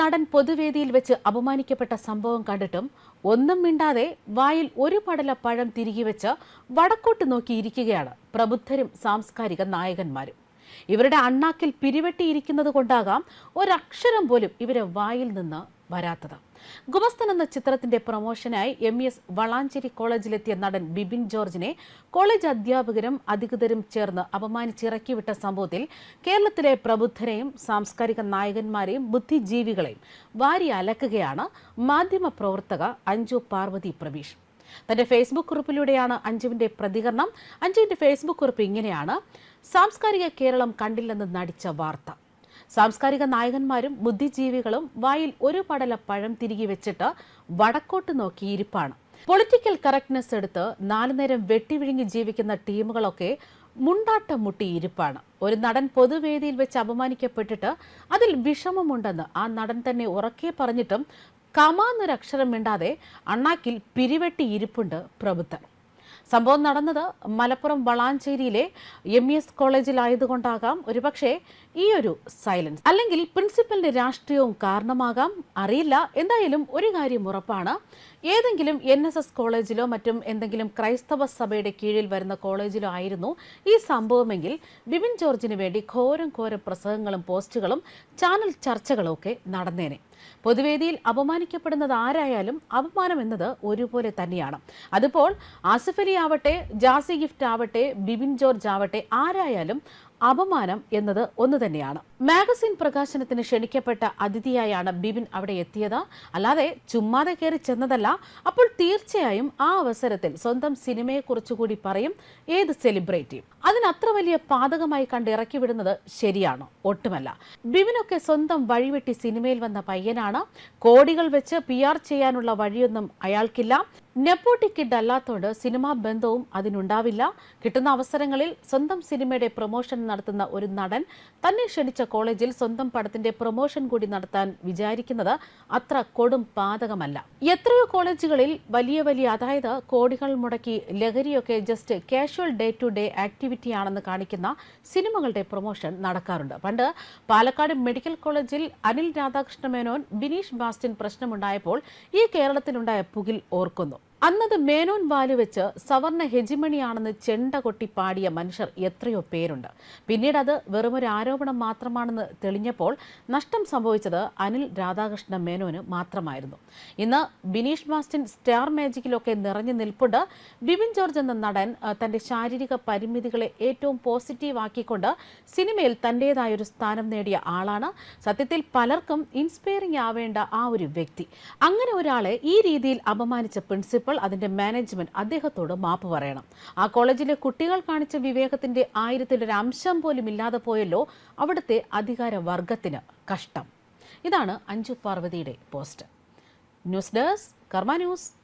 നടൻ പൊതുവേദിയിൽ വെച്ച് അപമാനിക്കപ്പെട്ട സംഭവം കണ്ടിട്ടും ഒന്നും മിണ്ടാതെ വായിൽ ഒരു പടല പഴം തിരികെ വെച്ച് വടക്കോട്ട് നോക്കിയിരിക്കുകയാണ് പ്രബുദ്ധരും സാംസ്കാരിക നായകന്മാരും. ഇവരുടെ അണ്ണാക്കിൽ പിരിവെട്ടിയിരിക്കുന്നത് കൊണ്ടാകാം ഒരക്ഷരം പോലും ഇവരെ വായിൽ നിന്ന് വരാത്തത്. ഗുമസ്തൻ എന്ന ചിത്രത്തിന്റെ പ്രൊമോഷനായി എം എസ് വളാഞ്ചേരി കോളേജിലെത്തിയ നടൻ ബിബിൻ ജോർജിനെ കോളേജ് അധ്യാപകരും അധികൃതരും ചേർന്ന് അപമാനിച്ചിറക്കിവിട്ട സംഭവത്തിൽ കേരളത്തിലെ പ്രബുദ്ധരെയും സാംസ്കാരിക നായകന്മാരെയും ബുദ്ധിജീവികളെയും വാരി അലക്കുകയാണ് മാധ്യമ പ്രവർത്തക അഞ്ജു പാർവതി പ്രവീഷ്. തന്റെ ഫേസ്ബുക്ക് കുറിപ്പിലൂടെയാണ് അഞ്ജുവിന്റെ പ്രതികരണം. അഞ്ജുവിന്റെ ഫേസ്ബുക്ക് കുറിപ്പ് ഇങ്ങനെയാണ്. സാംസ്കാരിക കേരളം കണ്ടില്ലെന്ന് നടിച്ച വാർത്ത. സാംസ്കാരിക നായകന്മാരും ബുദ്ധിജീവികളും വായിൽ ഒരു പടല പഴം തിരികെ വെച്ചിട്ട് വടക്കോട്ട് നോക്കി ഇരിപ്പാണ്. പൊളിറ്റിക്കൽ കറക്റ്റ്നെസ് എടുത്ത് നാലു നേരം വെട്ടിവിഴുങ്ങി ജീവിക്കുന്ന ടീമുകളൊക്കെ മുണ്ടാട്ടം മുട്ടി ഇരിപ്പാണ്. ഒരു നടൻ പൊതുവേദിയിൽ വെച്ച് അപമാനിക്കപ്പെട്ടിട്ട് അതിൽ വിഷമമുണ്ടെന്ന് ആ നടൻ തന്നെ ഉറക്കെ പറഞ്ഞിട്ടും കമാന്നൊരക്ഷരം മിണ്ടാതെ അണ്ണാക്കിൽ പിരിവെട്ടി ഇരിപ്പുണ്ട് പ്രബുദ്ധൻ. സംഭവം നടന്നത് മലപ്പുറം വളാഞ്ചേരിയിലെ എം ഇ എസ് കോളേജിലായതുകൊണ്ടാകാം. ഒരുപക്ഷെ ഈ ഒരു സൈലൻസ് അല്ലെങ്കിൽ പ്രിൻസിപ്പലിന്റെ രാഷ്ട്രീയവും കാരണമാകാം. അറിയില്ല. എന്തായാലും ഒരു കാര്യം ഉറപ്പാണ്. ഏതെങ്കിലും എൻ എസ് എസ് കോളേജിലോ മറ്റും എന്തെങ്കിലും ക്രൈസ്തവ സഭയുടെ കീഴിൽ വരുന്ന കോളേജിലോ ആയിരുന്നു ഈ സംഭവമെങ്കിൽ ബിബിൻ ജോർജിന് വേണ്ടി ഘോരം ഘോരം പ്രസംഗങ്ങളും പോസ്റ്റുകളും ചാനൽ ചർച്ചകളും ഒക്കെ നടന്നേനെ. പൊതുവേദിയിൽ അപമാനിക്കപ്പെടുന്നത് ആരായാലും അപമാനം എന്നത് ഒരുപോലെ തന്നെയാണ്. അതിപ്പോൾ ആസിഫ് അലി ആവട്ടെ ജാസി ഗിഫ്റ്റ് ആവട്ടെ ബിബിൻ ജോർജ് ആവട്ടെ ആരായാലും അപമാനം എന്നത് ഒന്ന് തന്നെയാണ്. മാഗസിൻ പ്രകാശനത്തിന് ക്ഷണിക്കപ്പെട്ട അതിഥിയായാണ് ബിബിൻ അവിടെ എത്തിയത്. അല്ലാതെ ചുമ്മാതെ കയറി ചെന്നതല്ല. അപ്പോൾ തീർച്ചയായും ആ അവസരത്തിൽ സ്വന്തം സിനിമയെക്കുറിച്ച് കൂടി പറയും ഏത് സെലിബ്രിറ്റിയും അതിനത്ര വലിയ പാതകമായി കണ്ട് ഇറക്കി വിടുന്നത് ശരിയാണോ ഒട്ടുമല്ല. ബിബിനൊക്കെ സ്വന്തം വഴിവെട്ടി സിനിമയിൽ വന്ന പയ്യനാണ്. കോടികൾ വെച്ച് പി ചെയ്യാനുള്ള വഴിയൊന്നും അയാൾക്കില്ല. നെപ്പോട്ടി കിഡ് അല്ലാത്തോണ്ട് സിനിമാ ബന്ധവും അതിനുണ്ടാവില്ല. കിട്ടുന്ന അവസരങ്ങളിൽ സ്വന്തം സിനിമയുടെ പ്രൊമോഷൻ നടത്തുന്ന ഒരു നടൻ തന്നെ ക്ഷണിച്ച കോളേജിൽ സ്വന്തം പടത്തിന്റെ പ്രൊമോഷൻ കൂടി നടത്താൻ വിചാരിക്കുന്നത് അത്ര കൊടും പാതകമല്ല. എത്രയോ കോളേജുകളിൽ വലിയ വലിയ അതായത് കോടികൾ മുടക്കി ലഹരിയൊക്കെ just casual day to day activity ആണെന്ന് കാണിക്കുന്ന സിനിമകളുടെ പ്രൊമോഷൻ നടക്കാറുണ്ട്. പണ്ട് പാലക്കാട് മെഡിക്കൽ കോളേജിൽ അനിൽ രാധാകൃഷ്ണ മേനോൻ ബിനീഷ് ബാസ്റ്റിൻ പ്രശ്നമുണ്ടായപ്പോൾ ഈ കേരളത്തിലുണ്ടായ പുകിൽ ഓർക്കുന്നു. അന്നത് മേനോൻ വാൽ വെച്ച് സവർണ ഹെജിമണിയാണെന്ന് ചെണ്ട കൊട്ടി പാടിയ മനുഷ്യർ എത്രയോ പേരുണ്ട്. പിന്നീട് അത് വെറുമൊരു ആരോപണം മാത്രമാണെന്ന് തെളിഞ്ഞപ്പോൾ നഷ്ടം സംഭവിച്ചത് അനിൽ രാധാകൃഷ്ണ മേനോന് മാത്രമായിരുന്നു. ഇന്ന് ബിനീഷ് മാസ്റ്റിൻ സ്റ്റാർ മാജിക്കിലൊക്കെ നിറഞ്ഞു നിൽപ്പുണ്ട്. ബിബിൻ ജോർജ് എന്ന നടൻ തന്റെ ശാരീരിക പരിമിതികളെ ഏറ്റവും പോസിറ്റീവ് ആക്കിക്കൊണ്ട് സിനിമയിൽ തന്റെതായൊരു സ്ഥാനം നേടിയ ആളാണ്. സത്യത്തിൽ പലർക്കും ഇൻസ്പയറിംഗ് ആവേണ്ട ആ ഒരു വ്യക്തി. അങ്ങനെ ഒരാളെ ഈ രീതിയിൽ അപമാനിച്ച പ്രിൻസിപ്പൽ അതിന്റെ മാനേജ്മെന്റ് അദ്ദേഹത്തോട് മാപ്പ് പറയണം. ആ കോളേജിലെ കുട്ടികൾ കാണിച്ച വിവേകത്തിന്റെ ആയിരത്തിലൊരു അംശം പോലും ഇല്ലാതെ പോയല്ലോ അവിടുത്തെ അധികാര വർഗത്തിന് കഷ്ടം. ഇതാണ് അഞ്ജു പാർവതിയുടെ post. News desk Karma news.